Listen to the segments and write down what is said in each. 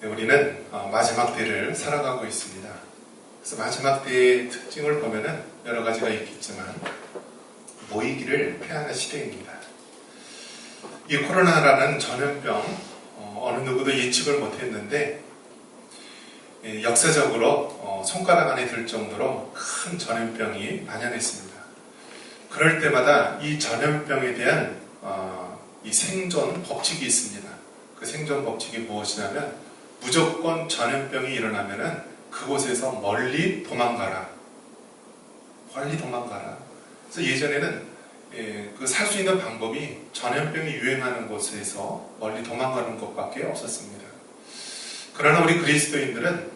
네, 우리는 어, 마지막 때를 살아가고 있습니다. 그래서 마지막 때의 특징을 보면은 여러 가지가 있겠지만 모이기를 패하는 시대입니다. 이 코로나라는 전염병 어, 느 누구도 예측을 못했는데 예, 역사적으로 어, 손가락 안에 들 정도로 큰 전염병이 만연했습니다. 그럴 때마다 이 전염병에 대한 어, 이 생존 법칙이 있습니다. 그 생존 법칙이 무엇이냐면 무조건 전염병이 일어나면은 그곳에서 멀리 도망가라. 멀리 도망가라. 그래서 예전에는 예, 그살 수 있는 방법이 전염병이 유행하는 곳에서 멀리 도망가는 것밖에 없었습니다. 그러나 우리 그리스도인들은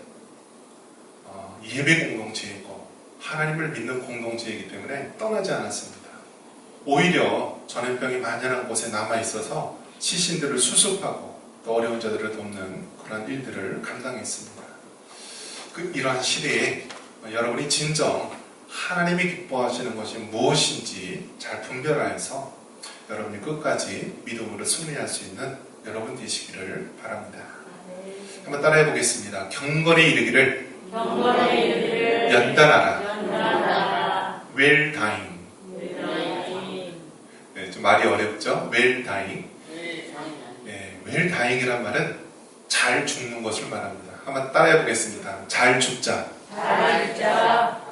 어, 예배 공동체이고 하나님을 믿는 공동체이기 때문에 떠나지 않았습니다. 오히려 전염병이 만연한 곳에 남아 있어서 시신들을 수습하고 또 어려운 자들을 돕는 그런 일들을 감당했습니다. 그 이러한 시대에 여러분이 진정 하나님이 기뻐하시는 것이 무엇인지 잘 분별하여서 여러분이 끝까지 믿음으로 승리할 수 있는 여러분 되시기를 바랍니다. 한번 따라해 보겠습니다. 경건에 이르기를 연단하라. 연단하라. well dying. 웰다잉. 네, 좀 말이 어렵죠? 웰다잉. 네, well dying이란 말은 잘 죽는 것을 말합니다. 한번 따라해 보겠습니다. 잘 죽자. 잘자.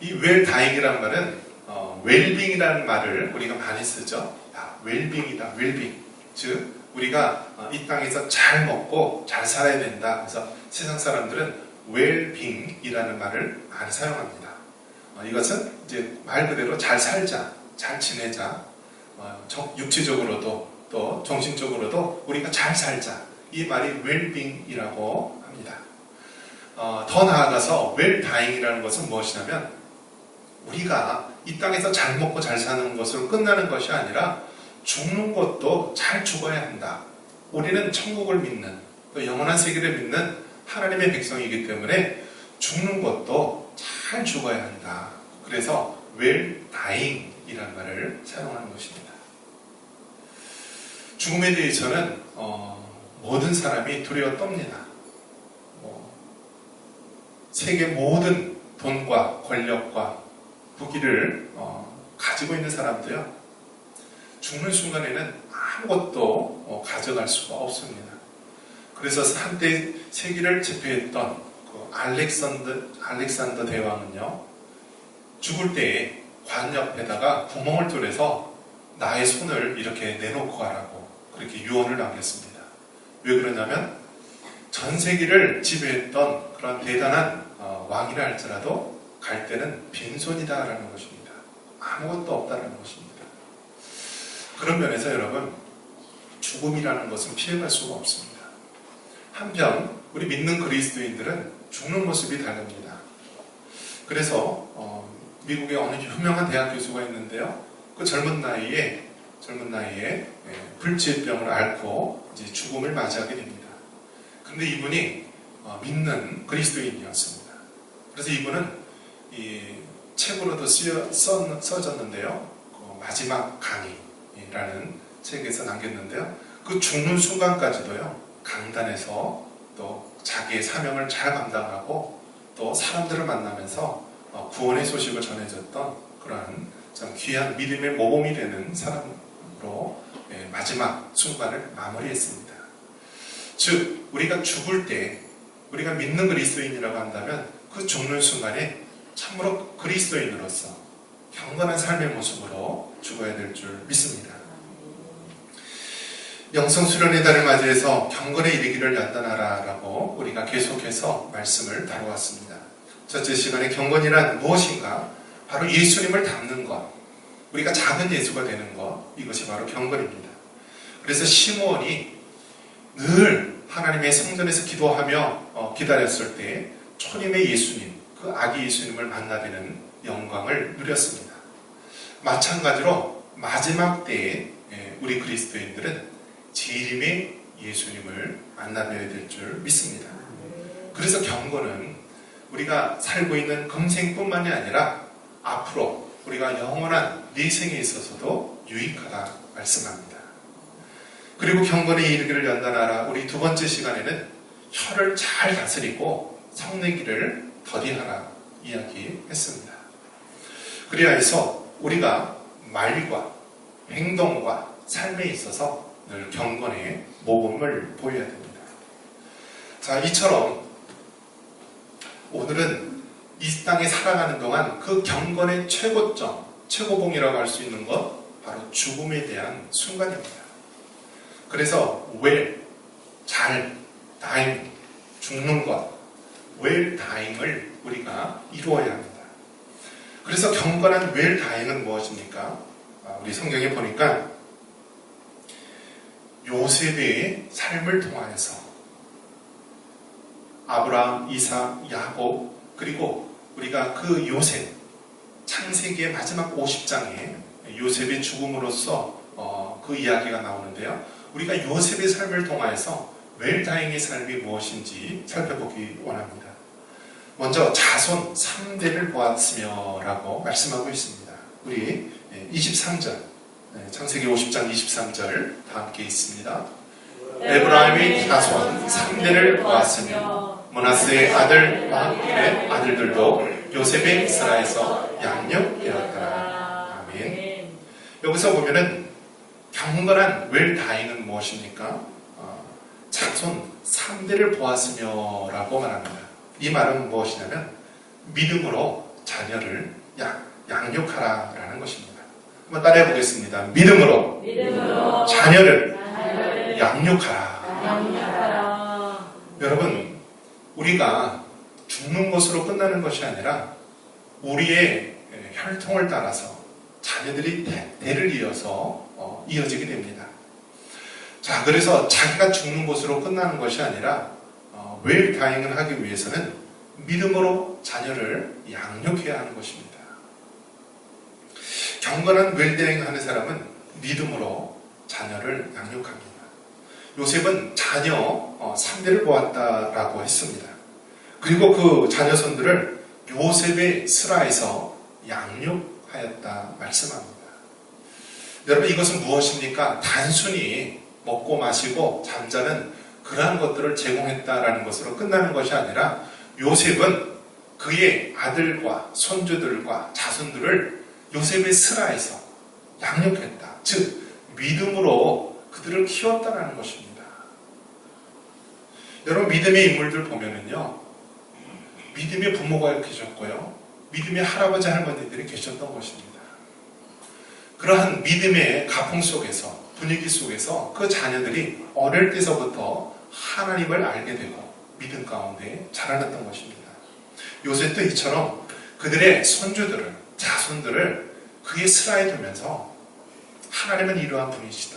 이 웰다잉이란 말은 어, 웰빙이라는 말을 우리가 많이 쓰죠. 야, 웰빙이다, 웰빙. 즉 우리가 어, 이 땅에서 잘 먹고 잘 살아야 된다. 그래서 세상 사람들은 웰빙이라는 말을 많이 사용합니다. 어, 이것은 이제 말 그대로 잘 살자, 잘 지내자, 어, 정- 육체적으로도 또 정신적으로도 우리가 잘 살자. 이 말이 웰빙이라고 합니다. 어, 더 나아가서 웰다잉이라는 것은 무엇이냐면 우리가 이 땅에서 잘 먹고 잘 사는 것으로 끝나는 것이 아니라 죽는 것도 잘 죽어야 한다. 우리는 천국을 믿는 또 영원한 세계를 믿는 하나님의 백성이기 때문에 죽는 것도 잘 죽어야 한다. 그래서 dying이라는 말을 사용하는 것입니다. 죽음에 대해서는 어, 모든 사람이 두려워 떱니다. 뭐, 세계 모든 돈과 권력과 부기를 어, 가지고 있는 사람도요 죽는 순간에는 아무것도 어, 가져갈 수가 없습니다. 그래서 한때 세계를 제패했던 그 알렉산더 알렉산더 대왕은요 죽을 때에 관 옆에다가 구멍을 뚫어서 나의 손을 이렇게 내놓고 가라고 그렇게 유언을 남겼습니다. 왜 그러냐면 전 세계를 지배했던 그런 대단한 어, 왕이라 할지라도 갈 때는 빈손이다라는 것입니다. 아무것도 없다라는 것입니다. 그런 면에서 여러분 죽음이라는 것은 피해갈 수가 없습니다. 한편 우리 믿는 그리스도인들은 죽는 모습이 다릅니다. 그래서 어, 미국의 어느 유명한 대학 교수가 있는데요. 그 젊은 나이에 젊은 나이에 예, 불치병을 앓고 이제 죽음을 맞이하게 됩니다. 그런데 이분이 어, 믿는 그리스도인이었습니다. 그래서 이분은 이 책으로도 쓰여, 써, 써졌는데요. 그 마지막 강의라는 책에서 남겼는데요. 그 죽는 순간까지도요. 강단에서 또 자기의 사명을 잘 감당하고 또 사람들을 만나면서 어, 구원의 소식을 전해줬던 그러한 참 귀한 믿음의 모범이 되는 사람으 로 예, 마지막 순간을 마무리했습니다. 즉 우리가 죽을 때 우리가 믿는 그리스도인이라고 한다면 그 죽는 순간에 참으로 그리스도인으로서 경건한 삶의 모습으로 죽어야 될 줄 믿습니다. 영성 수련의 달을 맞이해서 경건에 이르기를 연단하라라고 우리가 계속해서 말씀을 다루었습니다. 첫째 시간에 경건이란 무엇인가? 바로 예수님을 닮는 것. 우리가 작은 예수가 되는 것. 이것이 바로 경건입니다. 그래서 시므온이 늘 하나님의 성전에서 기도하며 어, 기다렸을 때 초림의 예수님, 그 아기 예수님을 만나되는 영광을 누렸습니다. 마찬가지로 마지막 때에 예, 우리 그리스도인들은 재림의 예수님을 만나뵈야 될줄 믿습니다. 그래서 경건은 우리가 살고 있는 금생뿐만이 아니라 앞으로 우리가 영원한 내 생에 있어서도 유익하다 말씀합니다. 그리고 경건에 이르기를 연단하라. 우리 두 번째 시간에는 혀를 잘 다스리고 성내기를 더디하라 이야기했습니다. 그래야 해서 우리가 말과 행동과 삶에 있어서 늘 경건의 모범을 보여야 됩니다. 자, 이처럼 오늘은 이 땅에 살아가는 동안 그 경건의 최고점, 최고봉이라고 할 수 있는 것, 바로 죽음에 대한 순간입니다. 그래서 왜, 잘, 다임, 죽는 것, 웰 다잉을 우리가 이루어야 합니다. 그래서 경건한 웰 다잉은 무엇입니까? 아, 우리 성경에 보니까 요셉의 삶을 통하여서 아브라함, 이삭, 야곱 그리고 우리가 그 요셉 창세기의 마지막 50장에 요셉의 죽음으로써 어, 그 이야기가 나오는데요. 우리가 요셉의 삶을 통하여서 웰다잉의 삶이 무엇인지 살펴보기 원합니다. 먼저 자손 3대를 보았으며 라고 말씀하고 있습니다. 우리 23절 창세기 50장 23절 다 함께 있습니다. 에브라임의 자손 3대를 보았으며 모나스의 아들 마학의 아들들도 요셉의 이스라에서 양육되었더라. 아멘. 여기서 보면은 경건한 웰다잉은 무엇입니까? 어, 자손 3대를 보았으며라고 말합니다. 이 말은 무엇이냐면 믿음으로 자녀를 양, 양육하라라는 것입니다. 한번 따라해 보겠습니다. 믿음으로 믿음으로 자녀를 자녀를 양육하라. 양육하라. 여러분, 우리가 죽는 것으로 끝나는 것이 아니라 우리의 혈통을 따라서 자녀들이 대, 대를 이어서 어, 이어지게 됩니다. 자, 그래서 자기가 죽는 것으로 끝나는 것이 아니라 어, 웰 다잉을 하기 위해서는 믿음으로 자녀를 양육해야 하는 것입니다. 경건한 웰 다잉 하는 사람은 믿음으로 자녀를 양육합니다. 요셉은 자녀 어, 3대를 보았다라고 했습니다. 그리고 그 자녀손들을 요셉의 스라에서 양육하였다 말씀합니다. 여러분 이것은 무엇입니까? 단순히 먹고 마시고 잠자는 그러한 것들을 제공했다라는 것으로 끝나는 것이 아니라 요셉은 그의 아들과 손주들과 자손들을 요셉의 스라에서 양육했다. 즉 믿음으로 그들을 키웠다라는 것입니다. 여러분 믿음의 인물들 보면은요. 믿음의 부모가 계셨고요. 믿음의 할아버지 할머니들이 계셨던 것입니다. 그러한 믿음의 가풍 속에서 분위기 속에서 그 자녀들이 어릴 때서부터 하나님을 알게 되고 믿음 가운데 자라났던 것입니다. 요셉도 이처럼 그들의 손주들을 자손들을 그의 슬하에 두면서 하나님은 이러한 분이시다.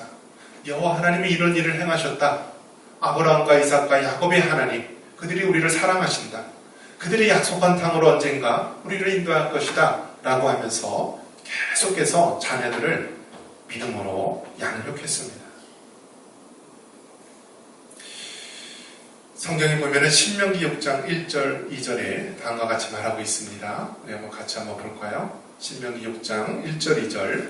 여호와 하나님이 이런 일을 행하셨다. 아브라함과 이삭과 야곱의 하나님 그들이 우리를 사랑하신다. 그들이 약속한 땅으로 언젠가 우리를 인도할 것이다. 라고 하면서 계속해서 자녀들을 믿음으로 양육했습니다. 성경에 보면은 신명기 6장 1절, 2절에 다음과 같이 말하고 있습니다. 우리 한번 같이 한번 볼까요? 신명기 6장 1절, 2절.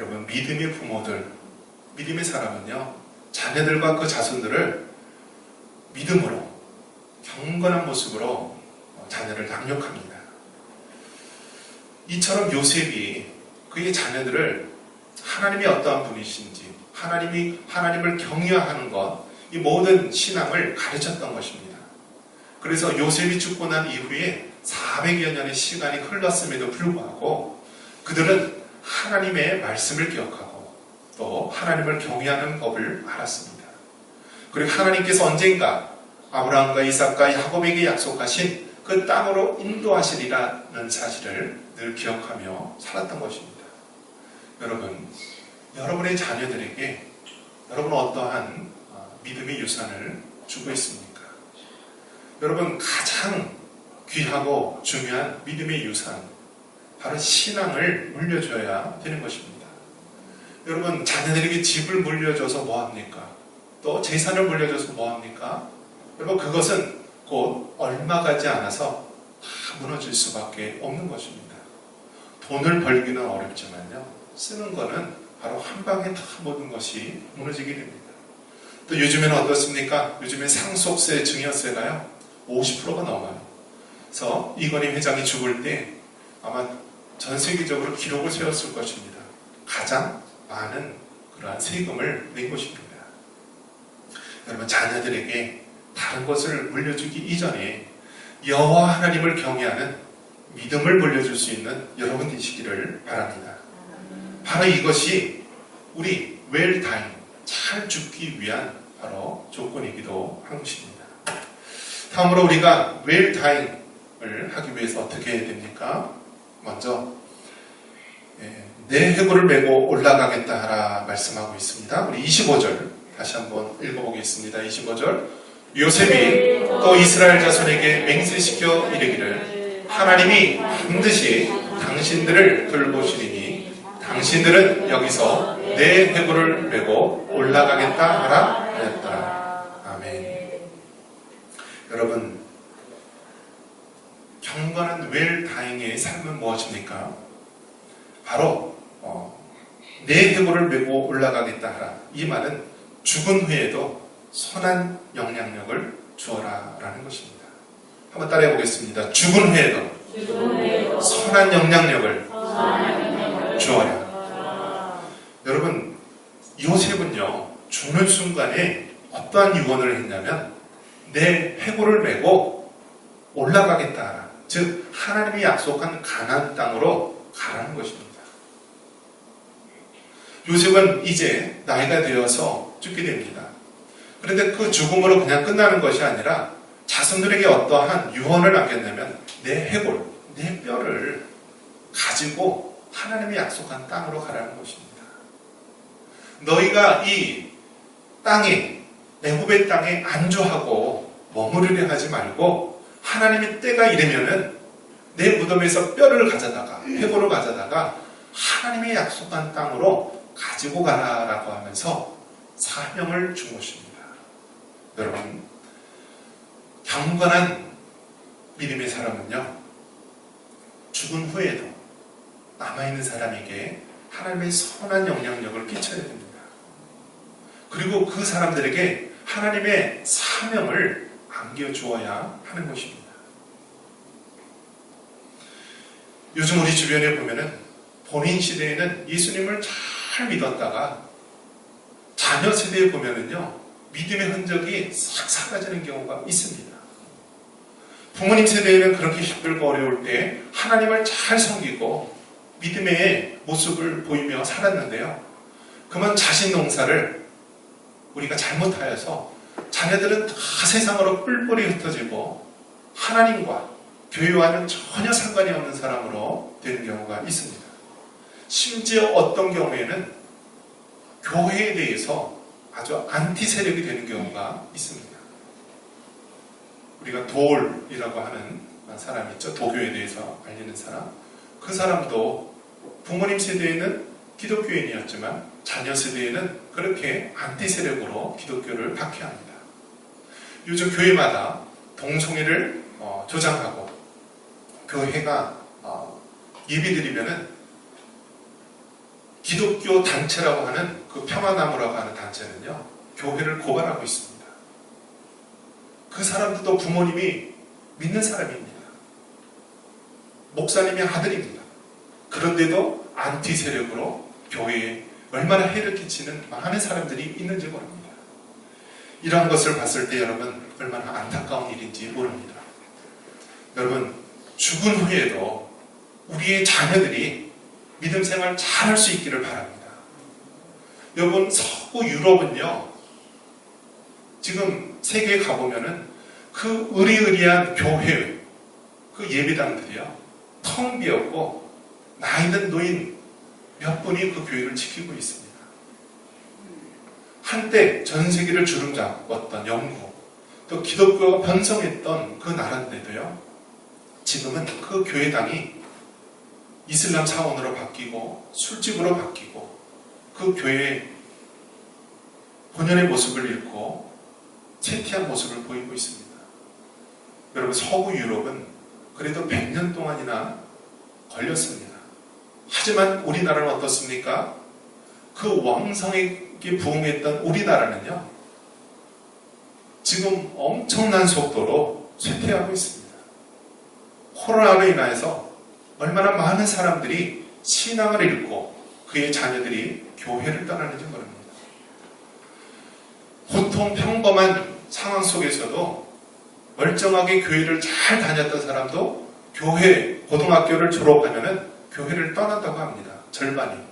여러분 믿음의 부모들, 믿음의 사람은요 자녀들과 그 자손들을 믿음으로 경건한 모습으로 자녀를 양육합니다. 이처럼 요셉이 그의 자녀들을 하나님이 어떠한 분이신지, 하나님이 하나님을 경외하는 것, 이 모든 신앙을 가르쳤던 것입니다. 그래서 요셉이 죽고 난 이후에 400여 년의 시간이 흘렀음에도 불구하고 그들은 하나님의 말씀을 기억하고 또 하나님을 경외하는 법을 알았습니다. 그리고 하나님께서 언젠가 아브라함과 이삭과 야곱에게 약속하신 그 땅으로 인도하시리라는 사실을 늘 기억하며 살았던 것입니다. 여러분, 여러분의 자녀들에게 여러분 어떠한 믿음의 유산을 주고 있습니까? 여러분 가장 귀하고 중요한 믿음의 유산 바로 신앙을 물려줘야 되는 것입니다. 여러분 자녀들에게 집을 물려줘서 뭐합니까? 또 재산을 물려줘서 뭐합니까? 여러분 그것은 곧 얼마 가지 않아서 다 무너질 수밖에 없는 것입니다. 돈을 벌기는 어렵지만요. 쓰는 거는 바로 한 방에 다 모든 것이 무너지게 됩니다. 또 요즘에는 어떻습니까? 요즘에 상속세, 증여세가요. 50%가 넘어요. 그래서 이건희 회장이 죽을 때 아마 전 세계적으로 기록을 세웠을 것입니다. 가장 많은 그러한 세금을 낸 것입니다. 여러분 자녀들에게 다른 것을 물려주기 이전에 여호와 하나님을 경외하는 믿음을 물려줄 수 있는 여러분 되시기를 바랍니다. 바로 이것이 우리 웰타임 잘 죽기 위한 바로 조건이기도 한 것입니다. 다음으로 우리가 웰타임을 하기 위해서 어떻게 해야 됩니까? 먼저 예, 내 해골을 메고 올라가겠다 하라 말씀하고 있습니다. 우리 25절 다시 한번 읽어보겠습니다. 25절 요셉이 또 이스라엘 자손에게 맹세시켜 이르기를 하나님이 반드시 당신들을 돌보시리니 당신들은 여기서 내 해골을 메고 올라가겠다 하라 하였다. 아멘. 여러분 경건한 웰 다잉의 삶은 무엇입니까? 바로 어, 내 해골을 메고 올라가겠다 하라. 이 말은 죽은 후에도 선한 영향력을 주어라 라는 것입니다. 한번 따라해 보겠습니다. 죽은 후에도 죽음에도 선한 영향력을 선한 주어라. 여러분 요셉은요 죽는 순간에 어떠한 유언을 했냐면 내 해골을 메고 올라가겠다. 즉 하나님이 약속한 가나안 땅으로 가라는 것입니다. 요셉은 이제 나이가 되어서 죽게 됩니다. 그런데 그 죽음으로 그냥 끝나는 것이 아니라 자손들에게 어떠한 유언을 남겼냐면 내 해골, 내 뼈를 가지고 하나님이 약속한 땅으로 가라는 것입니다. 너희가 이 땅에 애굽의 땅에 안주하고 머무르려 하지 말고 하나님의 때가 이르면은 내 무덤에서 뼈를 가져다가 해골을 가져다가 하나님의 약속한 땅으로 가지고 가라라고 하면서 사명을 준 것입니다. 여러분 경건한 믿음의 사람은요 죽은 후에도 남아있는 사람에게 하나님의 선한 영향력을 끼쳐야 됩니다. 그리고 그 사람들에게 하나님의 사명을 안겨주어야 하는 것입니다. 요즘 우리 주변에 보면은 본인 시대에는 예수님을 잘 믿었다가 자녀 세대에 보면은요 믿음의 흔적이 싹 사라지는 경우가 있습니다. 부모님 세대에는 그렇게 힘들고 어려울 때 하나님을 잘 섬기고 믿음의 모습을 보이며 살았는데요. 그러면 자신 농사를 우리가 잘못하여서 자녀들은 다 세상으로 뿔뿔이 흩어지고 하나님과 교회와는 전혀 상관이 없는 사람으로 되는 경우가 있습니다. 심지어 어떤 경우에는 교회에 대해서 아주 안티 세력이 되는 경우가 있습니다. 우리가 돌이라고 하는 사람 있죠. 도교에 대해서 알리는 사람. 그 사람도 부모님 세대에는 기독교인이었지만 자녀 세대에는 그렇게 안티 세력으로 기독교를 박해합니다. 요즘 교회마다 동성애를 어, 조장하고 교회가 어, 예배드리면은 기독교 단체라고 하는 그 평화나무라고 하는 단체는요 교회를 고발하고 있습니다. 그 사람들도 부모님이 믿는 사람입니다. 목사님의 아들입니다. 그런데도 안티 세력으로 교회에 얼마나 해를 끼치는 많은 사람들이 있는지 모릅니다. 이러한 것을 봤을 때 여러분 얼마나 안타까운 일인지 모릅니다. 여러분 죽은 후에도 우리의 자녀들이 믿음 생활 잘할 수 있기를 바랍니다. 여러분 서구 유럽은요 지금 세계에 가보면은 그 의리의리한 교회 그 예배당들이요 텅 비었고 나이든 노인 몇 분이 그 교회를 지키고 있습니다. 한때 전 세계를 주름잡았던 영국, 또 기독교가 번성했던 그 나라인데도요, 지금은 그 교회당이 이슬람 사원으로 바뀌고 술집으로 바뀌고 그 교회의 본연의 모습을 잃고 채티한 모습을 보이고 있습니다. 여러분 서구 유럽은 그래도 100년 동안이나 걸렸습니다. 하지만 우리나라는 어떻습니까? 그 왕성하게 부흥했던 우리나라는요. 지금 엄청난 속도로 쇠퇴하고 있습니다. 코로나로 인하여서 얼마나 많은 사람들이 신앙을 잃고 그의 자녀들이 교회를 떠나는지 모릅니다. 보통 평범한 상황 속에서도 멀쩡하게 교회를 잘 다녔던 사람도 교회, 고등학교를 졸업하면은 교회를 떠난다고 합니다. 절반이.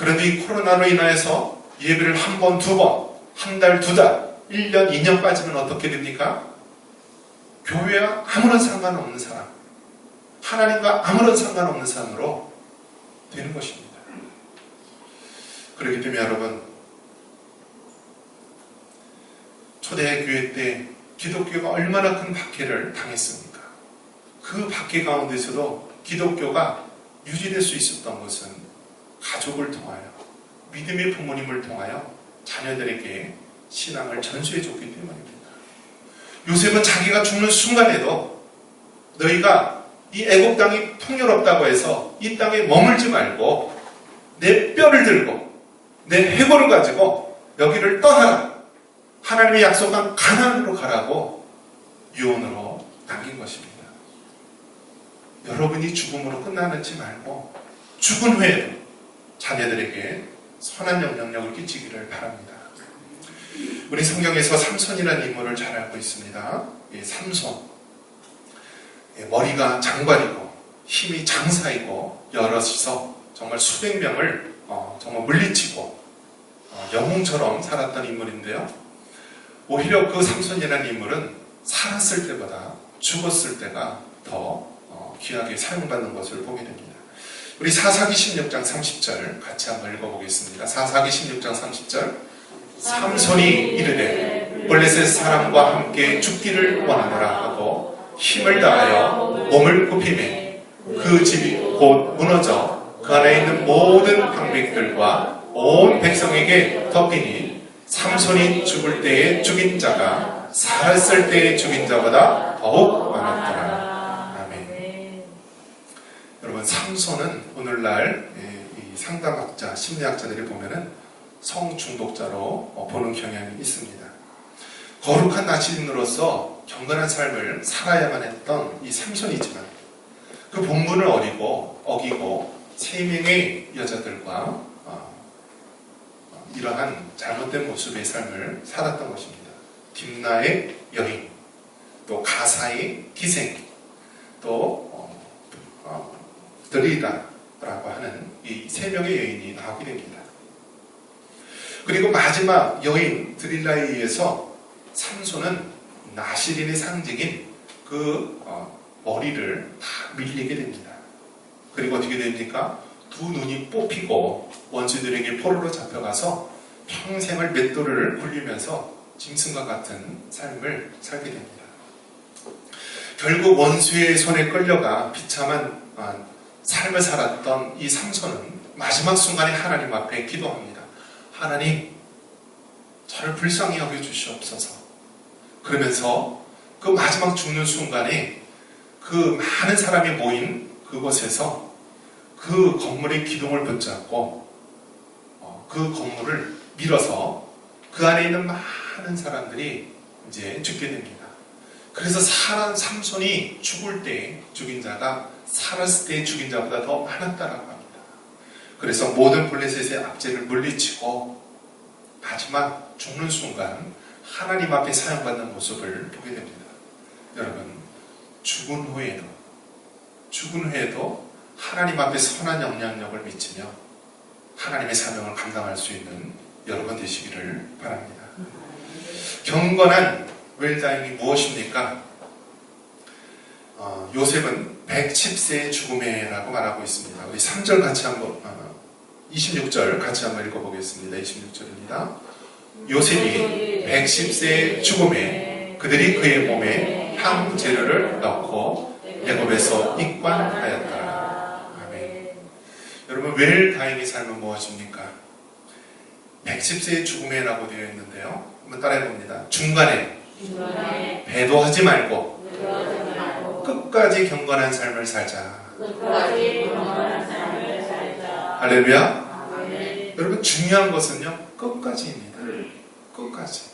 그런데 이 코로나로 인하여서 예배를 한 번, 두 번, 한 달, 두 달, 1년, 2년 빠지면 어떻게 됩니까? 교회와 아무런 상관없는 사람, 하나님과 아무런 상관없는 사람으로 되는 것입니다. 그렇기 때문에 여러분, 초대교회 때 기독교가 얼마나 큰 박해를 당했습니까? 그 박해 가운데서도 기독교가 유지될 수 있었던 것은 가족을 통하여 믿음의 부모님을 통하여 자녀들에게 신앙을 전수해 줬기 때문입니다. 요셉은 자기가 죽는 순간에도 너희가 이 애국 땅이 풍요롭다고 해서 이 땅에 머물지 말고 내 뼈를 들고 내 해골을 가지고 여기를 떠나라. 하나님의 약속한 가나안으로 가라고 유언으로 남긴 것입니다. 여러분이 죽음으로 끝나는지 말고 죽은 후에도 자녀들에게 선한 영향력을 끼치기를 바랍니다. 우리 성경에서 삼손이라는 인물을 잘 알고 있습니다. 이 삼손. 예, 머리가 장관이고 힘이 장사이고 여럿이서 정말 수백 명을 어, 정말 물리치고 어, 영웅처럼 살았던 인물인데요. 오히려 그 삼손이라는 인물은 살았을 때보다 죽었을 때가 더 어, 귀하게 사용받는 것을 보게 됩니다. 우리 사사기 16장 30절 같이 한번 읽어보겠습니다. 사사기 16장 30절 삼손이 이르되 블레셋 사람과 함께 죽기를 원하노라 하고 힘을 다하여 몸을 굽히매 그 집이 곧 무너져 그 안에 있는 모든 방백들과 온 백성에게 덮이니 삼손이 죽을 때에 죽인 자가 살았을 때에 죽인 자보다 더욱 많았더라. 여러분 삼손은 오늘날 예, 이 상담학자, 심리학자들이 보면은 성중독자로 어, 보는 경향이 있습니다. 거룩한 나시인으로서 경건한 삶을 살아야만 했던 이 삼손이지만 그 본분을 어리고 어기고 세 명의 여자들과 어, 어, 이러한 잘못된 모습의 삶을 살았던 것입니다. 딥나의 여인, 또 가사의 기생, 또 어, 어, 드리다라고 하는 이 세 명의 여인이 나오게 됩니다. 그리고 마지막 여인 드릴라에 의해서 삼손은 나시린의 상징인 그 어, 머리를 다 밀리게 됩니다. 그리고 어떻게 됩니까? 두 눈이 뽑히고 원수들에게 포로로 잡혀가서 평생을 맷돌을 굴리면서 짐승과 같은 삶을 살게 됩니다. 결국 원수의 손에 끌려가 비참한 어, 삶을 살았던 이 삼손은 마지막 순간에 하나님 앞에 기도합니다. 하나님, 저를 불쌍히 여겨 주시옵소서. 그러면서 그 마지막 죽는 순간에 그 많은 사람이 모인 그곳에서 그 건물의 기둥을 붙잡고 어, 그 건물을 밀어서 그 안에 있는 많은 사람들이 이제 죽게 됩니다. 그래서 사람 삼손이 죽을 때 죽인 자가 살았을 때 죽인 자보다 더 많았다라고 합니다. 그래서 모든 블레셋의 압제를 물리치고 마지막 죽는 순간 하나님 앞에 사용받는 모습을 보게 됩니다. 여러분, 죽은 후에도, 죽은 후에도 하나님 앞에 선한 영향력을 미치며 하나님의 사명을 감당할 수 있는 여러분 되시기를 바랍니다. 경건한 웰다잉이 무엇입니까? 어, 요셉은 110세의 죽음에라고 말하고 있습니다. 우리 3절 같이 한번, 어, 26절 같이 한번 읽어보겠습니다. 26절입니다. 요셉이 110세의 죽음에 그들이 그의 몸에 향 재료를 넣고 애굽에서 입관하였더라. 아멘. 여러분 웰 다행의 삶은 무엇입니까? 110세의 죽음에라고 되어 있는데요. 한번 따라해 봅니다. 중간에 중간에 배도하지 말고 끝까지 경건한 삶을 살자. 끝까지 영원한 삶을 살자. 할렐루야. 아멘. 여러분 중요한 것은요 끝까지입니다. 끝까지.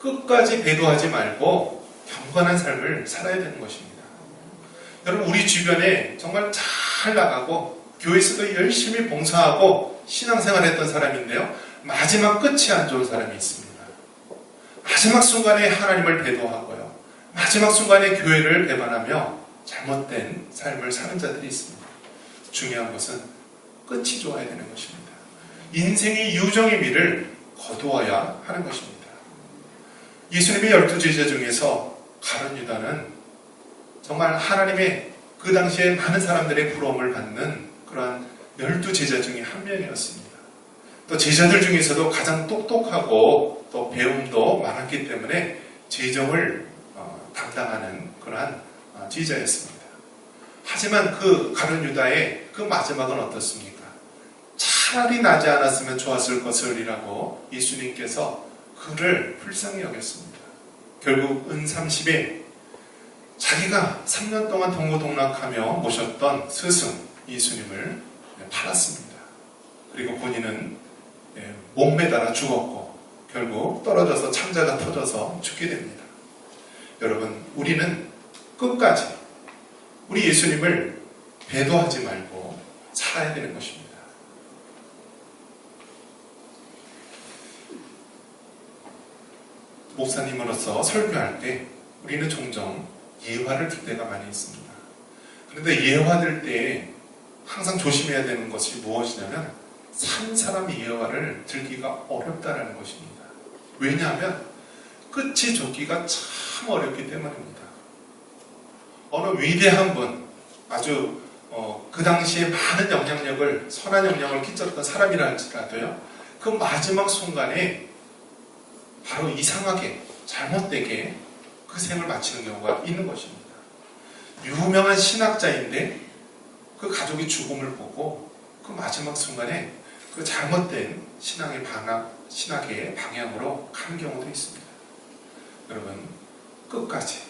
끝까지 배도하지 말고 경건한 삶을 살아야 되는 것입니다. 여러분 우리 주변에 정말 잘 나가고 교회에서도 열심히 봉사하고 신앙생활했던 사람인데요 마지막 끝이 안 좋은 사람이 있습니다. 마지막 순간에 하나님을 배도하고요 마지막 순간에 교회를 배반하며 잘못된 삶을 사는 자들이 있습니다. 중요한 것은 끝이 좋아야 되는 것입니다. 인생의 유정의 미를 거두어야 하는 것입니다. 예수님의 열두 제자 중에서 가룟 유다는 정말 하나님의 그 당시에 많은 사람들의 부러움을 받는 그러한 열두 제자 중에 한 명이었습니다. 또 제자들 중에서도 가장 똑똑하고 또 배움도 많았기 때문에 재정을 어, 담당하는 그러한 어, 제자였습니다. 하지만 그 가룟 유다의 그 마지막은 어떻습니까? 차라리 나지 않았으면 좋았을 것을이라고 예수님께서 그를 불쌍히 여겼습니다. 결국 은 30에 자기가 3년 동안 동고동락하며 모셨던 스승 예수님을 팔았습니다. 그리고 본인은 예, 목매달아 죽었고 결국 떨어져서 창자가 터져서 죽게 됩니다. 여러분 우리는 끝까지 우리 예수님을 배도하지 말고 살아야 되는 것입니다. 목사님으로서 설교할 때 우리는 종종 예화를 들 때가 많이 있습니다. 그런데 예화 들때 항상 조심해야 되는 것이 무엇이냐면 산 사람의 예화를 들기가 어렵다라는 것입니다. 왜냐하면 끝이 좋기가 참 어렵기 때문입니다. 어느 위대한 분, 아주 어, 그 당시에 많은 영향력을 선한 영향을 끼쳤던 사람이라 할지라도요. 그 마지막 순간에 바로 이상하게 잘못되게 그 생을 마치는 경우가 있는 것입니다. 유명한 신학자인데 그 가족이 죽음을 보고 그 마지막 순간에 그 잘못된 신앙의 방향, 신학의 방향으로 가는 경우도 있습니다. 여러분 끝까지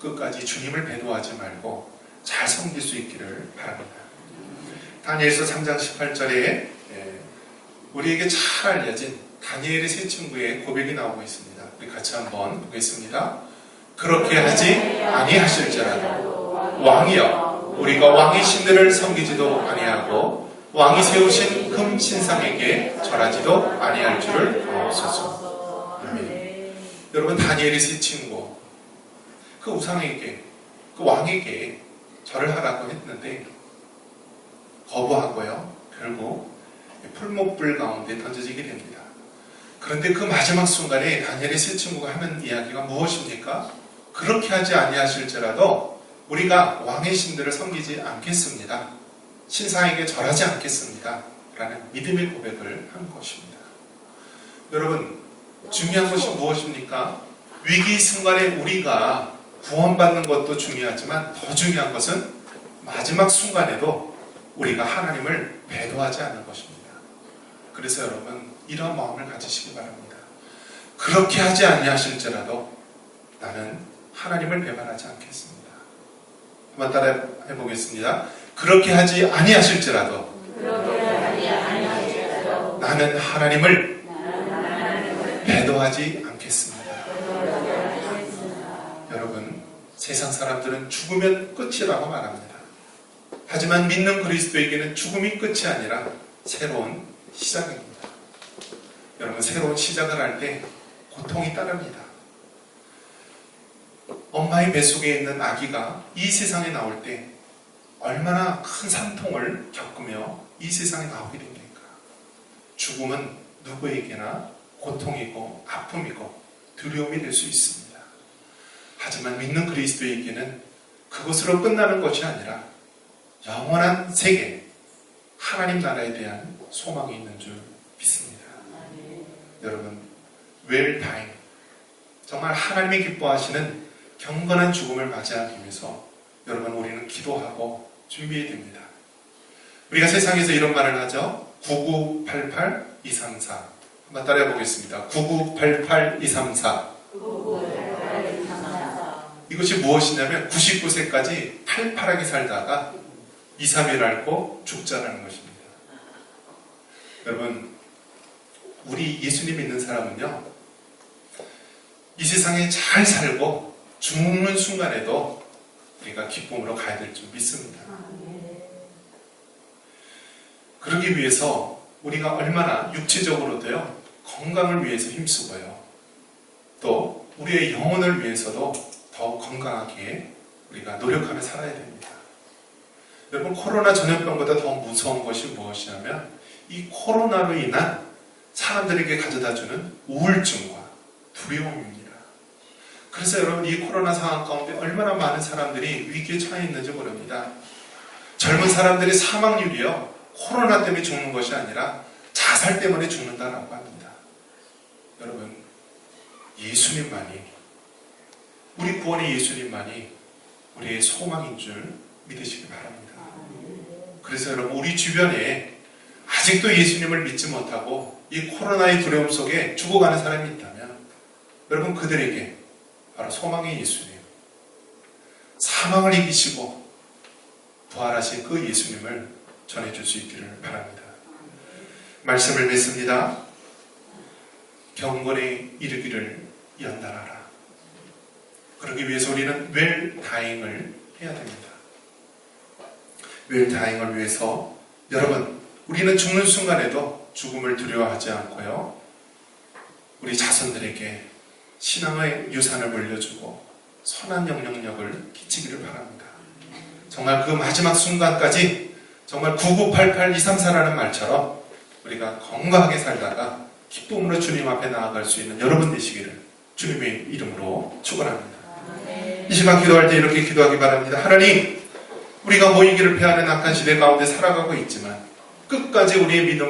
끝까지 주님을 배도하지 말고 잘 섬길 수 있기를 바랍니다. 다니엘서 3장 18절에 예, 우리에게 잘 알려진 다니엘의 세 친구의 고백이 나오고 있습니다. 우리 같이 한번 보겠습니다. 그렇게 하지 아니하실지라도 왕이여 우리가 왕의 신들을 섬기지도 아니하고 왕이 세우신 금 신상에게 절하지도 아니할 줄을 아옵소서. 아멘. 여러분 다니엘의 세 친구 그 우상에게 그 왕에게 절을 하라고 했는데 거부하고요. 결국 풀목불 가운데 던져지게 됩니다. 그런데 그 마지막 순간에 다니엘의 세 친구가 하는 이야기가 무엇입니까? 그렇게 하지 아니하실지라도 우리가 왕의 신들을 섬기지 않겠습니다. 신상에게 절하지 않겠습니다. 라는 믿음의 고백을 한 것입니다. 여러분, 중요한 것이 무엇입니까? 위기 순간에 우리가 구원받는 것도 중요하지만 더 중요한 것은 마지막 순간에도 우리가 하나님을 배도하지 않는 것입니다. 그래서 여러분 이러한 마음을 가지시기 바랍니다. 그렇게 하지 아니하실지라도 나는 하나님을 배반하지 않겠습니다. 한번 따라 해보겠습니다. 그렇게 하지 아니하실지라도 그렇게 하지 아니하실지라도 나는 하나님을 배도하지 않겠습니다. 여러분, 세상 사람들은 죽으면 끝이라고 말합니다. 하지만 믿는 그리스도에게는 죽음이 끝이 아니라 새로운 시작입니다. 여러분, 새로운 시작을 할 때 고통이 따릅니다. 엄마의 뱃속에 있는 아기가 이 세상에 나올 때 얼마나 큰 산통을 겪으며 이 세상에 나오게 됩니까? 죽음은 누구에게나 고통이고 아픔이고 두려움이 될 수 있습니다. 하지만 믿는 그리스도에게는 그것으로 끝나는 것이 아니라 영원한 세계, 하나님 나라에 대한 소망이 있는 줄 믿습니다. 여러분 웰다잉 정말 하나님이 기뻐하시는 경건한 죽음을 맞이하기 위해서 여러분 우리는 기도하고 준비해야 됩니다. 우리가 세상에서 이런 말을 하죠. 9988-234 한번 따라해 보겠습니다. 9988-234 이것이 무엇이냐면 99세까지 팔팔하게 살다가 2, 3일 앓고 죽자라는 것입니다. 여러분, 우리 예수님 믿는 사람은요, 이 세상에 잘 살고 죽는 순간에도 우리가 기쁨으로 가야 될 줄 믿습니다. 그러기 위해서 우리가 얼마나 육체적으로도요, 건강을 위해서 힘쓰고요. 또, 우리의 영혼을 위해서도 더욱 건강하게 우리가 노력하며 살아야 됩니다. 여러분, 코로나 전염병보다 더 무서운 것이 무엇이냐면, 이 코로나로 인한 사람들에게 가져다 주는 우울증과 두려움입니다. 그래서 여러분, 이 코로나 상황 가운데 얼마나 많은 사람들이 위기에 처해 있는지 모릅니다. 젊은 사람들의 사망률이요, 코로나 때문에 죽는 것이 아니라 자살 때문에 죽는다라고 합니다. 여러분, 예수님만이, 우리 구원의 예수님만이 우리의 소망인 줄 믿으시기 바랍니다. 그래서 여러분, 우리 주변에 아직도 예수님을 믿지 못하고 이 코로나의 두려움 속에 죽어가는 사람이 있다면 여러분 그들에게 바로 소망의 예수님, 사망을 이기시고 부활하신 그 예수님을 전해줄 수 있기를 바랍니다. 말씀을 맺습니다. 경건에 이르기를 연단하라. 그러기 위해서 우리는 웰 다잉을 해야 됩니다. 웰 다잉을 위해서 여러분 우리는 죽는 순간에도 죽음을 두려워하지 않고요. 우리 자손들에게 신앙의 유산을 물려주고 선한 영향력을 끼치기를 바랍니다. 정말 그 마지막 순간까지 정말 9988-234라는 말처럼 우리가 건강하게 살다가 기쁨으로 주님 앞에 나아갈 수 있는 여러분 되시기를 주님의 이름으로 축원합니다. 이 시간 기도할 때 이렇게 기도하기 바랍니다. 하나님, 우리가 모이기를 패하는 악한 시대 가운데 살아가고 있지만 끝까지 우리의 믿음을